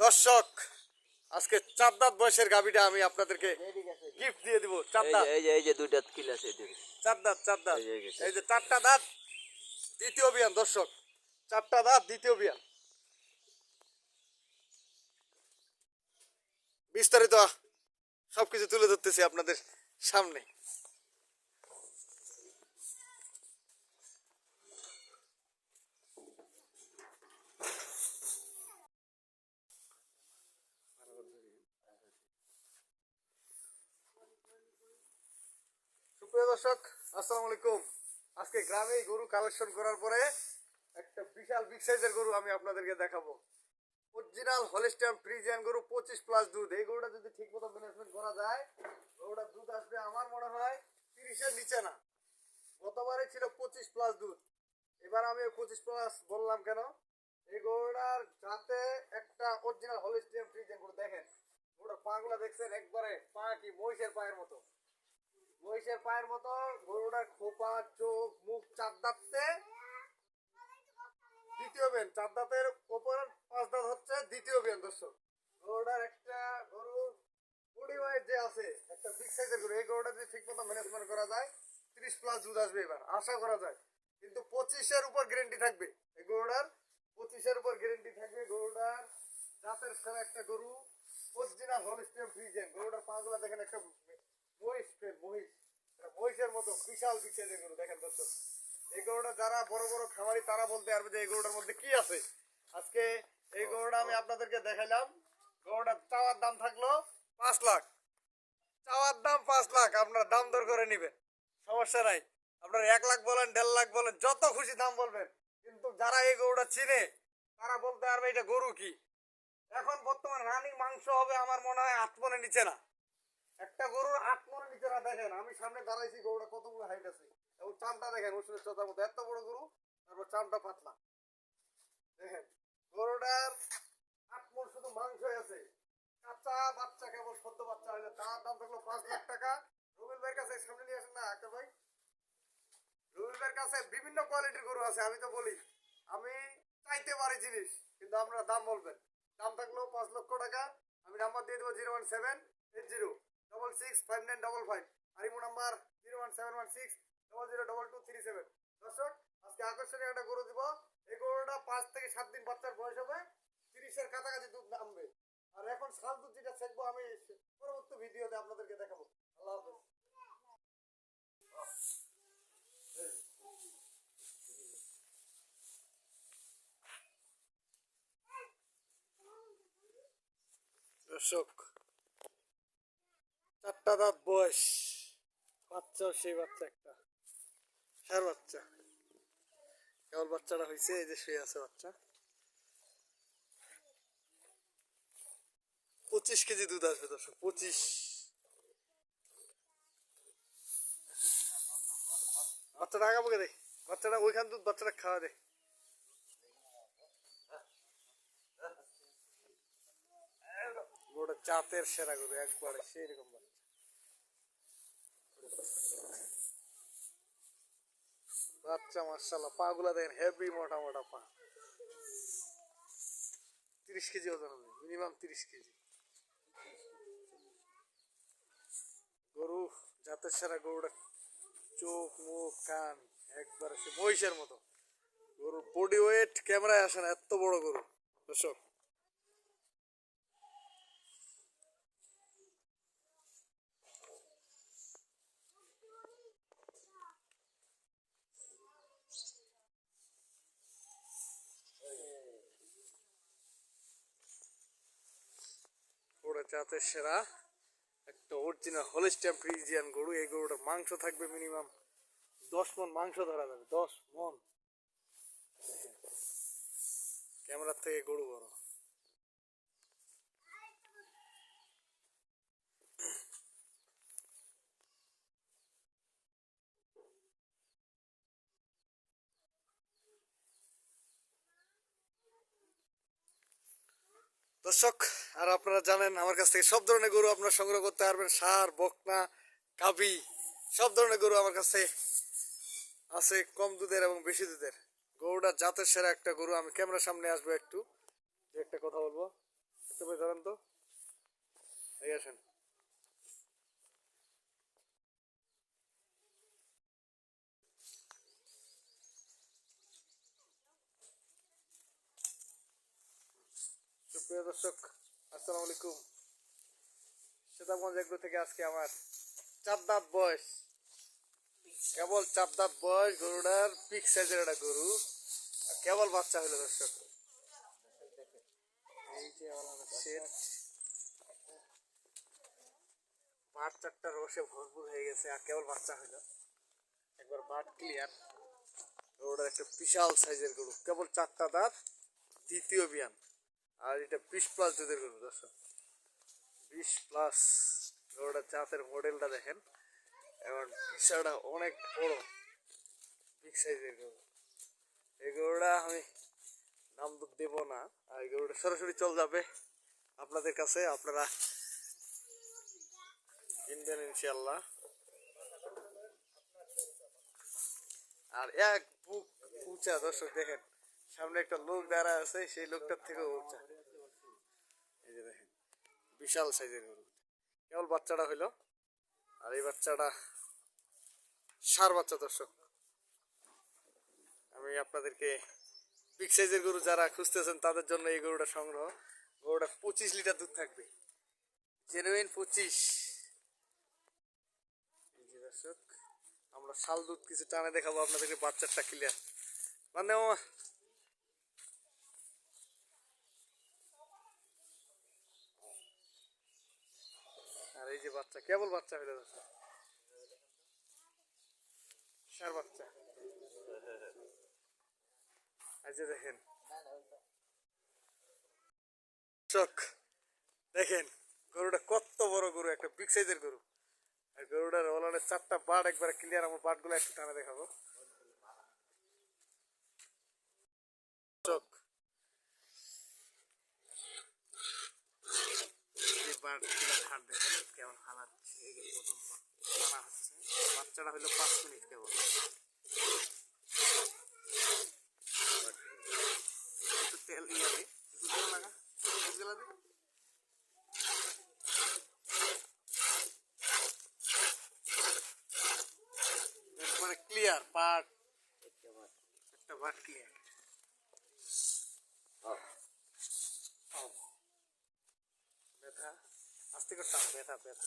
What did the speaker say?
দর্শক আজকে চার দাঁত বয়সের গাবিটা আমি আপনাদেরকে গিফট দিয়ে দিব। চার এই দাঁত যে এই যে এই যে দুইটা কিল আছে দাঁত দাঁত এই যে। এই যে চারটা দাঁত দ্বিতীয় বিয়ান দর্শক। চারটা দাঁত দ্বিতীয় বিয়ান। বিস্তারিত সবকিছু তুলে ধরতেছি আপনাদের সামনে। সুপ্রিয় দর্শক, আসসালামু আলাইকুম। আজকে গ্রামে গরু কালেকশন করার পরে একটা বিশাল বিগ সাইজের গরু আমি আপনাদেরকে দেখাবো। অরিজিনাল হলিস্টাম ফ্রিজিয়ান গরু পঁচিশ প্লাস দুধ। এই গরুটা যদি ঠিক মতো ম্যানেজমেন্ট করা যায় গরুটার দুধ আসবে আমার মনে হয় তিরিশের নিচে না। গতবারে ছিল পঁচিশ প্লাস দুধ। এবার আমি পঁচিশ প্লাস বললাম কেন? এই গরুটার যাতে একটা অরিজিনাল হলিস্টাম ফ্রিজিয়ান গরু দেখেন। গরুটার পাগুলা দেখছেন? একবারে পা কি মহিষের পায়ের মতো। মহিষের পায়ের মতো গরুটার খোপা, চোখ, মুখ চার দাঁততে দ্বিতীয় বেন চার দাঁতের ওপর পাঁচ দাঁত হচ্ছে দ্বিতীয় বেন, দর্শক। গরুটার একটা গরু বডি ওয়েট যে আছে, একটা বিগ সাইজের গরু, এই গরুটা যদি ঠিক মতো ম্যানেজমেন্ট করা যায়, তিরিশ প্লাস দুধ আসবে এবার, আশা করা যায়। কিন্তু পঁচিশের উপর গ্যারেন্টি থাকবে। এই গরুটার পঁচিশের উপর গ্যারেন্টি থাকবে গরুটার জাতের সেরা একটা গরু, অরিজিনাল হলিস্টিয়াম ফ্রিজেন। গরুটার পাগুলা দেখেন একটা মহিষ মহিষ মহিষের মতো বিশাল বিশাল গরু দেখেন দর্শক এই গরুটা যারা বড় বড় খামারি, তারা বলতে পারবে যে এই গরুটার মধ্যে কি আছে। আজকে এই গরুটা আমি আপনাদেরকে দেখাইলাম। গরুটার চাওয়ার দাম থাকল পাঁচ লাখ। চাওয়ার দাম পাঁচ লাখ, আপনারা দাম দর করে নিবেন। সমস্যা নাই। আপনারা এক লাখ বলেন, দেড় লাখ বলেন, যত খুশি দাম বলবেন। কিন্তু যারা এই গরুটা চিনে, তারা বলতে পারবে এটা গরু কি। এখন বর্তমান রানিং মাংস হবে আমার মনে হয় আট নিচে না। একটা গরুর আট মনে নিচে না দেখেন, আমি সামনে দাঁড়াইছি, গরুটা কতগুলো হাইট আছে। এবং চামটা দেখেন, ওষুধের চোতার মধ্যে এত বড় গরু, তারপর চামটা পাতলা। দেখেন, গরুটার আট মন শুধু মাংস আছে। কাঁচা বাচ্চা কেবল, সদ্য বাচ্চা তার দাম থাকল পাঁচ লাখ টাকা। রবিল ভাইয়ের কাছে সামনে নিয়ে আসেন না ভাই? ভাইয়ের কাছে বিভিন্ন কোয়ালিটির গরু আছে, আমি তো বলি। আমি চাইতে পারি জিনিস, কিন্তু আপনারা দাম বলবেন। দাম থাকল পাঁচ লক্ষ টাকা। আমি নাম্বার দিয়ে দেবো zero one seven eight zero. Double six five nine double five আর imo number zero one seven one six double zero double two three seven দর্শক, আজকে আকর্ষণীয় একটা গরু দিব। এই গরুটা পাঁচ থেকে সাত দিন বাচ্চার বয়স হবে। তিরিশের কাছাকাছি দুধ নামবে। আর এখন সাত দুধ যেটা চেকবো আমি পরবর্তী ভিডিওতে আপনাদেরকে দেখাবো। আল্লাহ হাফেজ। দর্শক চারটা দাঁত বয়স। বাচ্চাও সেই বাচ্চা একটা। সার বাচ্চা। কেবল বাচ্চাটা হয়েছে এই যে শুয়ে আছে বাচ্চা। পঁচিশ কেজি দুধ আসবে দর্শক, পঁচিশ। বাচ্চাটা আগাবো দে, বাচ্চাটা ওইখান দুধ বাচ্চাটা খাওয়া দে। জাতের সেরা গরু, একবারে সেই রকম বাচ্চা মার্শাল্লাহ পা গুলা দেখেন হেভি মোটা মোটা পা। তিরিশ কেজি ওজন হবে মিনিমাম তিরিশ কেজি। গরু, জাতের সেরা গরুটা চোখ, মুখ, কান, একবারে সে মহিষের মতো। গরুর বডি ওয়েট ক্যামেরায় আসে না, এত বড় গরু। দর্শক জাতের সেরা। একটা অরিজিনাল হলিস্টাম ফ্রিজিয়ান গরু, এই গরুটার মাংস থাকবে মিনিমাম দশ মন মাংস ধরা যাবে, দশ মন। ক্যামেরার থেকে গরু বড়। দর্শক, আর আপনারা জানেন আমার কাছ থেকে সব ধরনের গরু আপনারা সংগ্রহ করতে পারবেন। সার, বকনা কাবি সব ধরনের গরু আমার কাছে আছে, কম দুধের এবং বেশি দুধের। গরুটা জাতের সেরা একটা গরু। আমি ক্যামেরার সামনে আসব একটু। একটা কথা বলব। একটু ধরেন তো। আসেন। দর্শক, আসসালামু আলাইকুম। সীতামগঞ্জ এগ্রো থেকে আজকে আমার চার দাঁত বয়স। কেবল চার দাঁত বয়স, গরুটার পিক সাইজের একটা গরু। আর কেবল বাচ্চা হলো দর্শক। এই চারটা রসে ভরপুর হয়ে গেছে, আর কেবল বাচ্চা হইল একবার মাঠ ক্লিয়ার গরুটার একটা বিশাল সাইজের গরু। কেবল চারটা দাঁত, দ্বিতীয় বিয়ান। আর এটা বিশ প্লাস দুধের গরু, দর্শক। বিশ প্লাস গরুটার জাতের মডেলটা দেখেন। এবং পিসাটা অনেক বড় বিগ সাইজের গরু। এই গরুটা আমি নাম দুধ দেব না, আর এই গরুটা সরাসরি চল যাবে আপনাদের কাছে। আপনারা কিনবেন ইনশাল্লাহ আর এক বুক উঁচা, দর্শক দেখেন। সামনে একটা লোক দাঁড়া আছে, সেই লোকটার থেকেও উঁচা। বিশাল সাইজের গরু। কেবল বাচ্চাটা হইল, আর এই বাচ্চাটা সার বাচ্চা দর্শক। আমি আপনাদেরকে বিগ সাইজের গরু যারা খুঁজতেছেন, তাদের জন্য এই গরুটা সংগ্রহ। গরুটা পঁচিশ লিটার দুধ থাকবে। জেনুইন পঁচিশ। দর্শক, আমরা শাল দুধ কিছু টানে দেখাবো, আপনাদেরকে বাচ্চাটা ক্লিয়ার মানে আর এই যে বাচ্চা, কেবল বাচ্চা দর্শক সার বাচ্চা। যে দেখেন। চক, দেখেন, গরুটা কত বড় গরু, একটা বিগ সাইজের গরু। আর গরুটার ওলানের চারটা বাট একবারে ক্লিয়ার আমার বাটগুলো একটু টানে দেখাবো। এই টানা হচ্ছে। বাচ্চাটা হলো পাঁচ মিনিট কেবল তেল দিয়ে দে। একটু তেল লাগা বুঝলা একবারে ক্লিয়ার পাট একটা পাট ক্লিয়ার ব্যথা? আস্তে করতাম ব্যথা ব্যথা।